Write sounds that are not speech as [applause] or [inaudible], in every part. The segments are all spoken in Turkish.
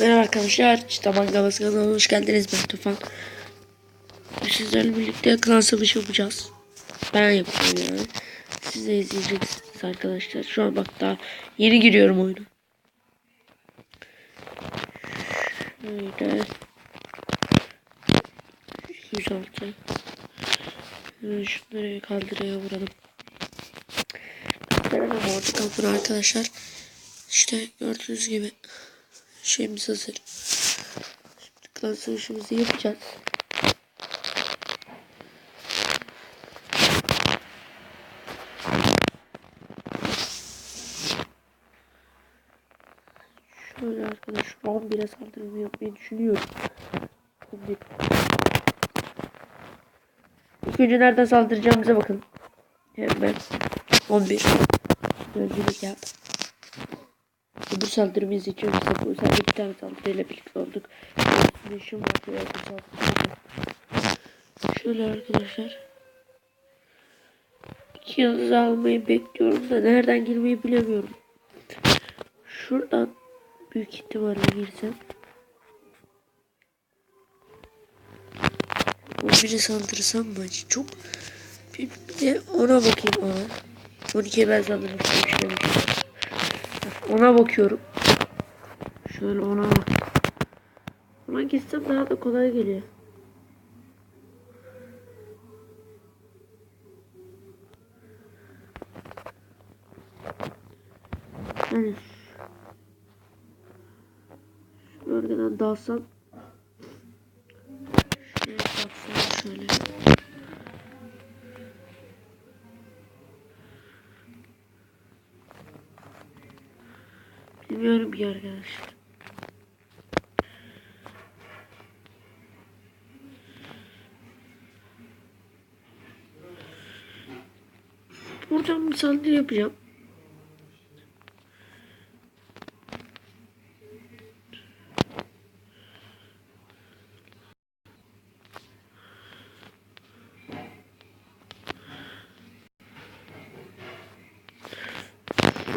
Merhaba arkadaşlar, Çitaman Gavası kanalına hoş geldiniz. Ben Tufan. Sizlerle birlikte klan savaşı yapacağız. Ben yapacağım yani. Siz de izleyeceksiniz arkadaşlar. Şu an bak daha yeni giriyorum oyuna. Şöyle. 106. Ee, Şunları kaldırıya vuralım. Veremem orada kaldır arkadaşlar. İşte gördüğünüz gibi şeyimiz hazır. Şimdi klan yapacağız. Şöyle arkadaşlar 11'e saldırımı yapmayı düşünüyorum. 11. İlk önce nereden saldıracağımıza bakın. Hemen 11. Öncülük yap. Öbür saldırımı izleyeceğim. Mesela bu sadece bir tane saldırıyla birlikte olduk. Şimdi var. Biraz bir saldırı. Şöyle arkadaşlar. İki yıldız almayı bekliyorum da nereden girmeyi bilemiyorum. Şuradan büyük ihtimalle girsem. O biri saldırsam mı? Çok bir, bir de ona bakayım ona. 12'ye ben saldırmıştım. Ona bakıyorum. Şöyle ona bak. Ona gitsem daha da kolay geliyor. Yani şu bölgeden dalsam şuraya baksam şöyle. Bilmiyorum ki arkadaşlar. Buradan bir saldırı yapacağım.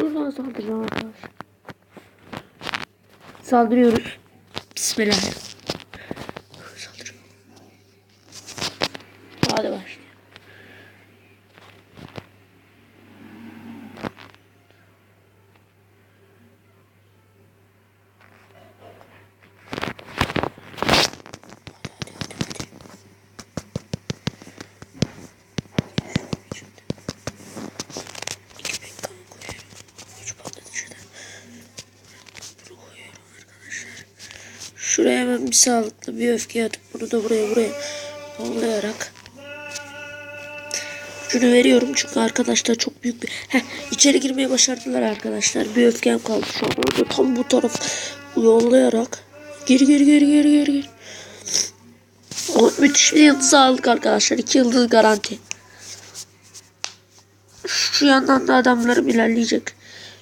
Buradan saldıracağım arkadaşlar. Saldırıyoruz. Bismillah. Saldırıyorum. Hadi başlayalım. İki bekle koyuyorum. Üç patlatıcıda. Bunu koyuyorum arkadaşlar. Şuraya hemen bir sağlıklı bir öfke atıp bunu da buraya buraya yollayarak şunu veriyorum çünkü arkadaşlar çok büyük bir Heh, içeri girmeyi başardılar arkadaşlar. Bir öfkem kaldı şu an. Orada tam bu taraf yollayarak. Geri geri geri geri geri geri o, müthiş bir yıldız aldık arkadaşlar. İki yıldız garanti. Şu yandan da adamlarım ilerleyecek.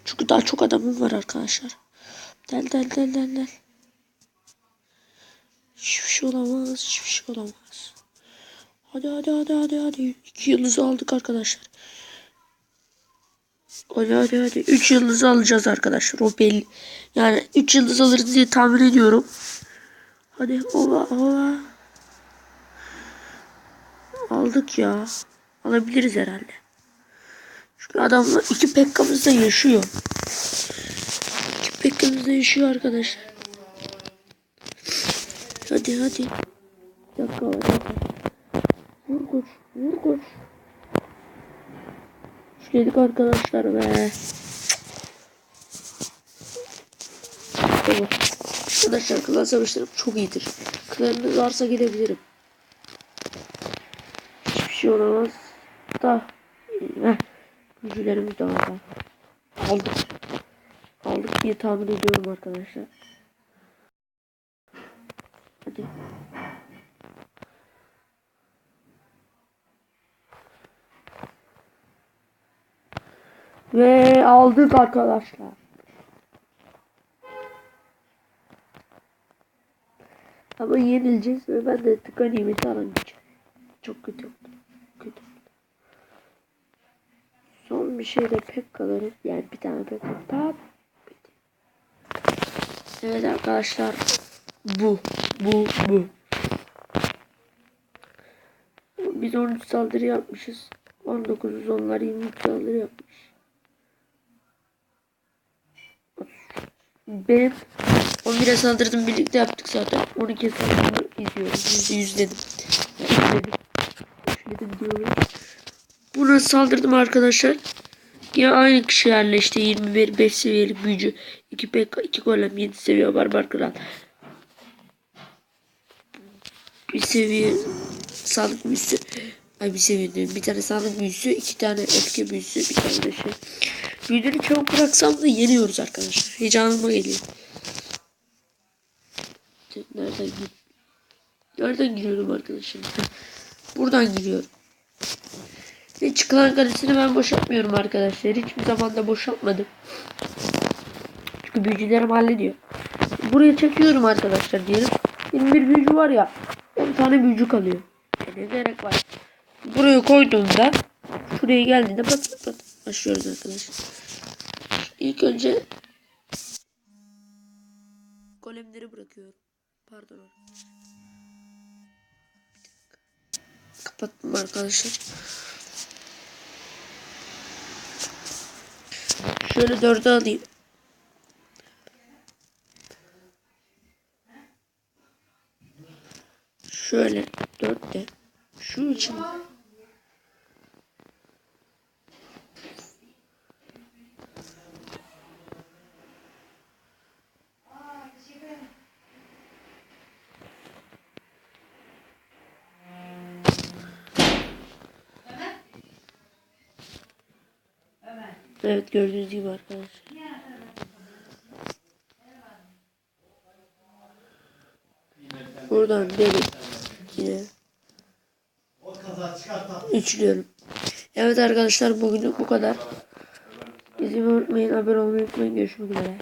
Çünkü daha çok adamım var arkadaşlar. Del del del del del Hiçbir şey olamaz. Hiçbir şey olamaz. Hadi hadi hadi hadi hadi. İki yıldız aldık arkadaşlar. Hadi hadi hadi. Üç yıldız alacağız arkadaşlar. O belli. Yani üç yıldız alırız diye tahmin ediyorum. Hadi ova ova. Aldık ya. Alabiliriz herhalde. Çünkü adamlar iki pekkamızda yaşıyor. İki pekkamızda yaşıyor arkadaşlar. Hadi hadi. Dakika var. Vur koş. Vur koş. Şuledik arkadaşlar be. Arkadaşlar klan savaşlarım çok iyidir. Klanınız varsa gidebilirim. Hiçbir şey olamaz. Da. Heh. Gücülerimiz de var. Aldık. Aldık diye tahmin ediyorum arkadaşlar. Hadi. Ve aldık arkadaşlar. Ama yenileceğiz ve ben de tık ganimeti alamayacağım. Çok kötü oldu. Kötü oldu. Son bir şeyde pek kalırız. Yani bir tane pek bitti. Evet arkadaşlar. Bu. Bu. Bu. Biz 13 saldırı yapmışız. 19'uz onlar 23 saldırı yapmış. Ben 11'e saldırdım birlikte yaptık zaten. 12'ye saldırdım izliyoruz. %100 dedim. Dedim. Dedim diyorum. Buna saldırdım arkadaşlar. Yine aynı kişi yerleşti. 21 5 seviyelik büyücü. 2 PK 2 golem 7 seviye barbar kral. Bir seviye sağlık büyüsü. Ay bir seviye diyorum. Bir tane sağlık büyüsü, iki tane öfke büyüsü, bir tane de şey. Büyüleri çabuk bıraksam da yeniyoruz arkadaşlar. Heyecanıma geliyor. Nereden gir? Nereden giriyorum arkadaşlar? [laughs] Buradan giriyorum. Ve çıkılan kalesini ben boşaltmıyorum arkadaşlar. Hiçbir zaman da boşaltmadım. Çünkü büyücülerim hallediyor. Buraya çekiyorum arkadaşlar diyelim. 21 büyücü var ya. 10 tane büyücü kalıyor. Ne gerek var? Buraya koyduğumda şuraya geldiğinde pat pat pat başlıyoruz arkadaşlar. İlk önce golemleri bırakıyorum. Pardon. Kapattım arkadaşlar. Şöyle dörde alayım. Şöyle dörtte. Şu için. Evet gördüğünüz gibi arkadaşlar. Buradan delik kaza çıkartan. üçlüyorum. Evet arkadaşlar bugün bu kadar. Bizi unutmayın, abone olmayı unutmayın. Görüşmek üzere.